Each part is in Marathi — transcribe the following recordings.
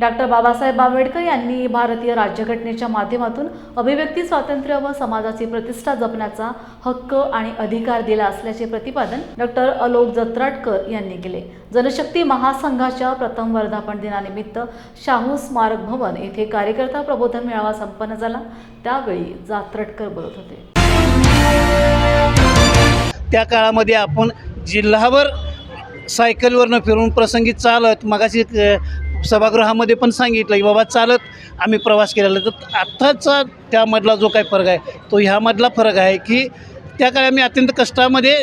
डॉक्टर बाबासाहेब आंबेडकर यांनी भारतीय राज्यघटनेच्या माध्यमातून अभिव्यक्ती स्वातंत्र्य व समाजाची प्रतिष्ठा जपण्याचा हक्क आणि अधिकार दिला असल्याचे प्रतिपादन डॉक्टर अलोक जत्राटकर यांनी केले. जनशक्ती महासंघाच्या प्रथम वर्धापन दिनानिमित्त शाहू स्मारक भवन येथे कार्यकर्ता प्रबोधन मेळावा संपन्न झाला. त्यावेळी जात्रटकर बोलत होते. त्या काळामध्ये आपण जिल्हाभर सायकलवरनं फिरून प्रसंगी चालत मगाशी सभागृहामध्ये पण सांगितलं की बाबा चालत आम्ही प्रवास केलेला. तर आत्ताचा त्यामधला जो काही फरक आहे तो ह्यामधला फरक आहे की त्या काळी आम्ही अत्यंत कष्टामध्ये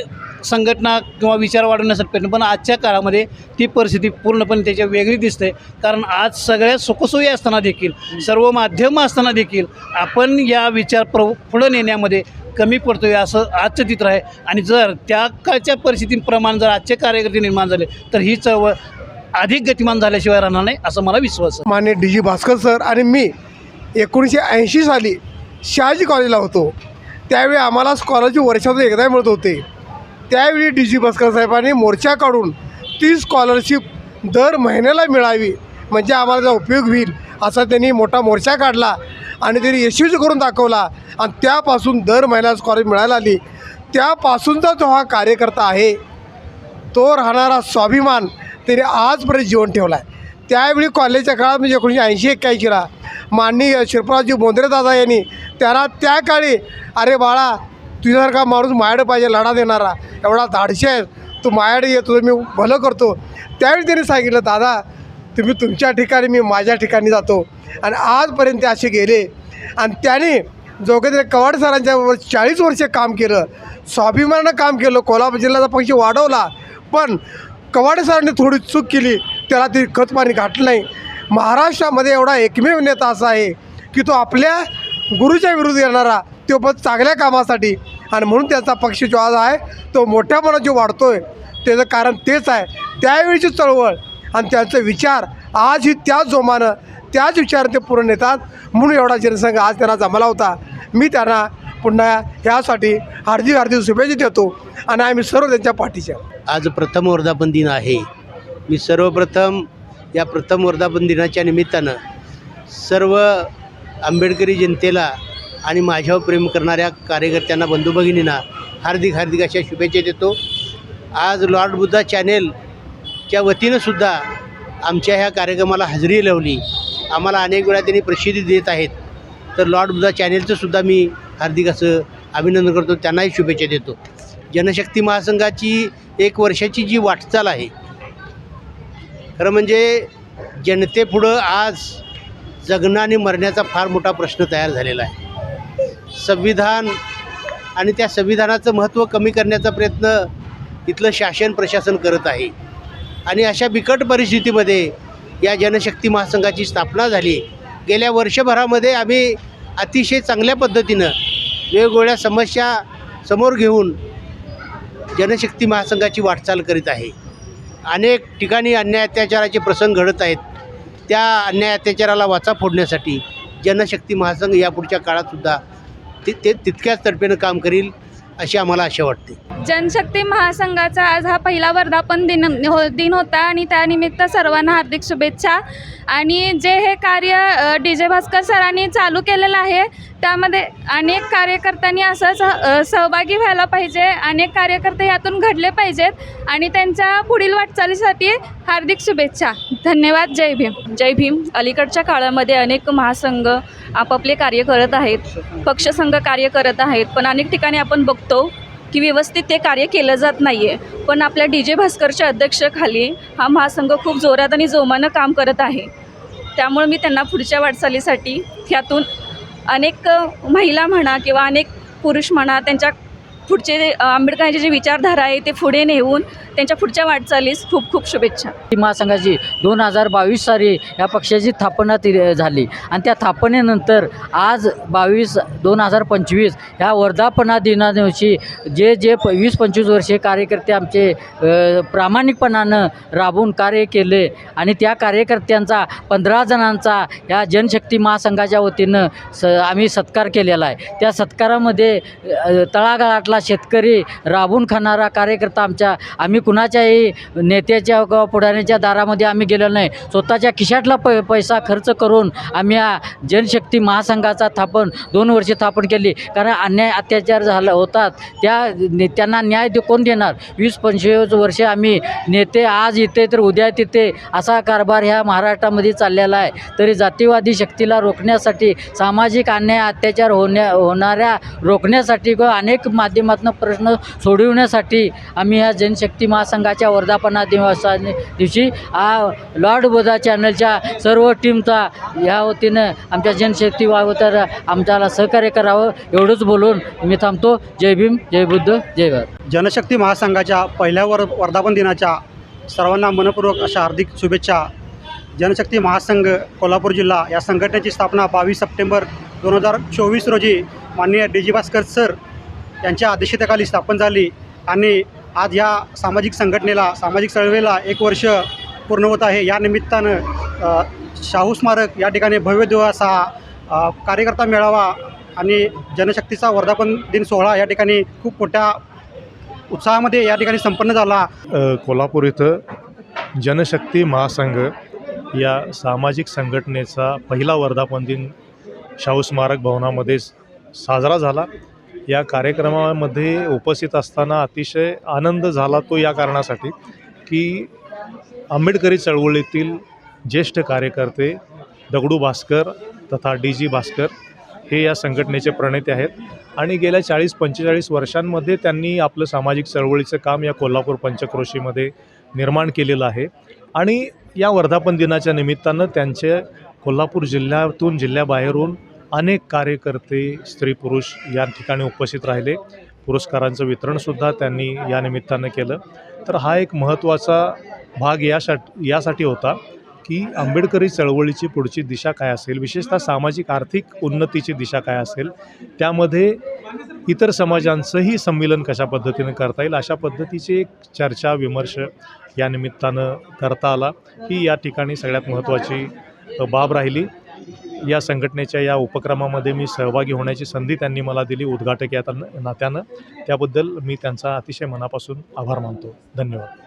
संघटना किंवा विचार वाढवण्यासाठी प्रयत्न पण आजच्या काळामध्ये ती परिस्थिती पूर्णपणे त्याच्या वेगळी दिसते. कारण आज सगळ्या सुखसोयी असताना देखील सर्व माध्यमं असताना देखील आपण या विचार प्र पुढं नेण्यामध्ये कमी पडतोय असं आजचं चित्र आहे. आणि जर त्या काळच्या परिस्थितीप्रमाणे जर आजचे कार्यकर्ते निर्माण झाले तर ही चळवळ अधिक गतिमान झाल्याशिवाय राहणार नाही असं मला विश्वास आहे. मान्य डी जी भास्कर सर आणि मी एकोणीसशे ऐंशी साली शहाजी कॉलेजला होतो. त्यावेळी आम्हाला स्कॉलरशिप वर्षातून एकदा मिळत होते. त्यावेळी डी जी भास्कर साहेबांनी मोर्चा काढून ती स्कॉलरशिप दर महिन्याला मिळावी म्हणजे आम्हाला त्याचा उपयोग होईल असा त्यांनी मोठा मोर्चा काढला आणि त्यांनी यशस्वी करून दाखवला. आणि त्यापासून दर महिन्याला स्कॉलरशिप मिळायला आली. त्यापासूनचा जो हा कार्यकर्ता आहे तो राहणारा स्वाभिमान त्याने आजपर्यंत जीवन ठेवला आहे त्यावेळी कॉलेजच्या काळात म्हणजे एकोणीसशे ऐंशी एक्क्याऐंशीला माननीय शिरपरावजी बोंद्रे दादा यांनी त्याला त्या काळी अरे बाळा तुझ्यासारखा माणूस मायाड पाहिजे लढा देणारा. एवढा धाडशी आहे तू मायाड ये तुझं मी भलं करतो. त्यावेळी त्यांनी सांगितलं दादा तुम्ही तुमच्या ठिकाणी मी माझ्या ठिकाणी जातो. आणि आजपर्यंत ते असे गेले. आणि त्याने जोगेंद्र कवाड सरांच्या बरोबर चाळीस वर्षे काम केलं. स्वाभिमानानं काम केलं. कोल्हापूर जिल्ह्याचा पक्ष वाढवला. पण कवाडे सरांनी थोडी चूक केली त्याला ती खतपाणी घातलं नाही. महाराष्ट्रामध्ये एवढा एकमेव नेता असा आहे की तो आपल्या गुरुच्या विरुद्ध येणारा तो पण चांगल्या कामासाठी आणि म्हणून त्याचा पक्ष जो आज आहे तो मोठ्या मनात जो वाढतो आहे त्याचं कारण तेच आहे. त्यावेळीची चळवळ आणि त्यांचे विचार आजही त्याच जोमानं त्याच विचाराने ते पूर्ण येतात म्हणून एवढा जनसंघ आज त्यांना जमला होता. मी त्यांना पुन्हा ह्यासाठी हार्दिक हार्दिक शुभेच्छा देतो आणि आम्ही सर्व त्यांच्या पाठीच्या. आज प्रथम वर्धापन दिन आहे. मी सर्वप्रथम या प्रथम वर्धापन दिनाच्या निमित्तानं सर्व आंबेडकरी जनतेला आणि माझ्यावर प्रेम करणाऱ्या कार्यकर्त्यांना बंधू भगिनींना हार्दिक हार्दिक अशा शुभेच्छा देतो. आज लॉर्ड बुद्धा चॅनेलच्या वतीनंसुद्धा आमच्या ह्या कार्यक्रमाला हजेरी लावली. आम्हाला अनेक वेळा त्यांनी प्रसिद्धी देत आहेत. तर लॉर्ड बुद्धा चॅनेलचंसुद्धा मी हार्दिक असं अभिनंदन करतो त्यांनाही शुभेच्छा देतो. जनशक्ती महासंघाची एक वर्षाची जी वाटचाल आहे खरं म्हणजे जनतेपुढं आज जगणं आणि मरण्याचा फार मोठा प्रश्न तयार झालेला आहे. संविधान आणि त्या संविधानाचं महत्त्व कमी करण्याचा प्रयत्न इथलं शासन प्रशासन करत आहे. आणि अशा बिकट परिस्थितीमध्ये या जनशक्ती महासंघाची स्थापना झाली. गेल्या वर्षभरामध्ये आम्ही अतिशय चांगल्या पद्धतीनं वेगवेगळ्या समस्या समोर घेऊन जनशक्ती महासंघाची वाटचाल करीत आहे. अनेक ठिकाणी अन्याय अत्याचाराचे प्रसंग घडत आहेत. त्या अन्याय अत्याचाराला वाचा फोडण्यासाठी जनशक्ती महासंघ यापुढच्या काळातसुद्धा ति ते तितक्याच तडफेनं काम करील. अशी आम्हाला आशा वाटते. जनशक्ती महासंघाचा आज हा पहिला वर्धापन दिन हो दिन होता आणि त्यानिमित्त सर्वांना हार्दिक शुभेच्छा. आणि जे हे कार्य डी जे भास्कर सरांनी चालू केलेलं आहे त्यामध्ये अनेक कार्यकर्त्यांनी असंच अ, सहभागी व्हायला पाहिजे अनेक कार्यकर्ते यातून घडले पाहिजेत आणि त्यांच्या पुढील वाटचालीसाठी हार्दिक शुभेच्छा. धन्यवाद जय भीम. जय भीम. अलीकडच्या काळामध्ये अनेक महासंघ आपापले कार्य करत आहेत पक्षसंघ कार्य करत आहेत पण अनेक ठिकाणी आपण बघतो की व्यवस्थित ते कार्य केलं जात नाही आहे पण आपल्या डी जे भास्करच्या अध्यक्षाखाली हा महासंघ खूप जोरात आणि जोमानं काम करत आहे. त्यामुळे मी त्यांना पुढच्या वाटचालीसाठी ह्यातून अनेक महिला म्हणा किंवा अनेक पुरुष म्हणा त्यांच्या पुढचे जे, आंबेडकरांची जी विचारधारा आहे ते पुढे नेऊन त्यांच्या पुढच्या वाटचालीस खूप खूप शुभेच्छा. ती महासंघाची दोन हजार बावीस साली या पक्षाची स्थापना ती झाली. आणि त्या स्थापनेनंतर आज बावीस दोन हजार पंचवीस ह्या वर्धापना दिना दिवशी जे जे प वीस पंचवीस वर्षे कार्यकर्ते आमचे प्रामाणिकपणानं राबून कार्य केले आणि त्या कार्यकर्त्यांचा पंधरा जणांचा या जनशक्ती महासंघाच्या वतीनं स आम्ही सत्कार केलेला आहे. त्या सत्कारामध्ये तळागाळातला शेतकरी राबून खाणारा कार्यकर्ता आमच्या आम्ही कुणाच्याही नेत्याच्या किंवा पुढाऱ्याच्या दारामध्ये आम्ही गेलो नाही. स्वतःच्या खिशातला प पैसा खर्च करून आम्ही जनशक्ती महासंघाचा स्थापन दोन वर्षे स्थापन केली. कारण अन्याय अत्याचार झाला होतात. त्या नेत्यांना न्याय दे कोण देणार? वीस पंचवीस वर्षे आम्ही नेते आज इथे तर उद्या तिथे असा कारभार ह्या महाराष्ट्रामध्ये चाललेला आहे. तरी जातीवादी शक्तीला रोखण्यासाठी सामाजिक अन्याय अत्याचार होण्या होणाऱ्या रोखण्यासाठी व अनेक माध्यम माध्यमातून प्रश्न सोडविण्यासाठी आम्ही ह्या जनशक्ती महासंघाच्या वर्धापना दिवसा दिवशी हा लॉर्ड बोधा चॅनलच्या सर्व टीमचा ह्या वतीनं आमच्या जनशक्ती तर आमच्याला सहकार्य करावं एवढंच बोलून मी थांबतो. जय भीम जय बुद्ध जय भारत. जनशक्ती महासंघाच्या पहिल्या वर वर्धापन दिनाच्या सर्वांना मनपूर्वक अशा हार्दिक शुभेच्छा. जनशक्ती महासंघ कोल्हापूर जिल्हा या संघटनेची स्थापना बावीस सप्टेंबर दोन हजार चोवीस रोजी माननीय डी जी भास्कर सर यांच्या अध्यक्षतेखाली स्थापन झाली आणि आज या सामाजिक संघटनेला सामाजिक चळवळीला एक वर्ष पूर्ण होत आहे. या निमित्तानं शाहू स्मारक या ठिकाणी भव्य दिवस कार्यकर्ता मेळावा आणि जनशक्तीचा वर्धापन दिन सोहळा या ठिकाणी खूप मोठ्या उत्साहामध्ये या ठिकाणी संपन्न झाला. कोल्हापूर इथं जनशक्ती महासंघ या सामाजिक संघटनेचा पहिला वर्धापन दिन शाहू स्मारक भवनामध्ये साजरा झाला. या कार्यक्रमामध्ये उपस्थित असताना अतिशय आनंद झाला तो या कारणासाठी की आंबेडकरी चळवळीतील ज्येष्ठ कार्यकर्ते दगडू भास्कर तथा डी जी भास्कर हे या संघटनेचे प्रणेते आहेत. आणि गेल्या चाळीस पंचेचाळीस वर्षांमध्ये त्यांनी आपलं सामाजिक चळवळीचं काम या कोल्हापूर पंचक्रोशीमध्ये निर्माण केलेलं आहे. आणि या वर्धापन दिनाच्या निमित्तानं त्यांचे कोल्हापूर जिल्ह्यातून जिल्ह्याबाहेरून अनेक कार्यकर्ते स्त्री पुरुष या ठिकाणी उपस्थित राहिले. पुरस्कारांचं वितरणसुद्धा त्यांनी या निमित्तानं केलं. तर हा एक महत्त्वाचा भाग यासाठी यासाठी होता की आंबेडकरी चळवळीची पुढची दिशा काय असेल? विशेषतः सामाजिक आर्थिक उन्नतीची दिशा काय असेल? त्यामध्ये इतर समाजांचंही संमेलन कशा पद्धतीनं करता येईल? अशा पद्धतीची एक चर्चा विमर्श या निमित्तानं करता आला. ही या ठिकाणी सगळ्यात महत्त्वाची बाब राहिली. या संघटनेच्या या उपक्रमामध्ये मी सहभागी होण्याची संधी त्यांनी मला दिली उद्घाटक या नात्यानं. त्याबद्दल मी त्यांचा अतिशय मनापासून आभार मानतो. धन्यवाद.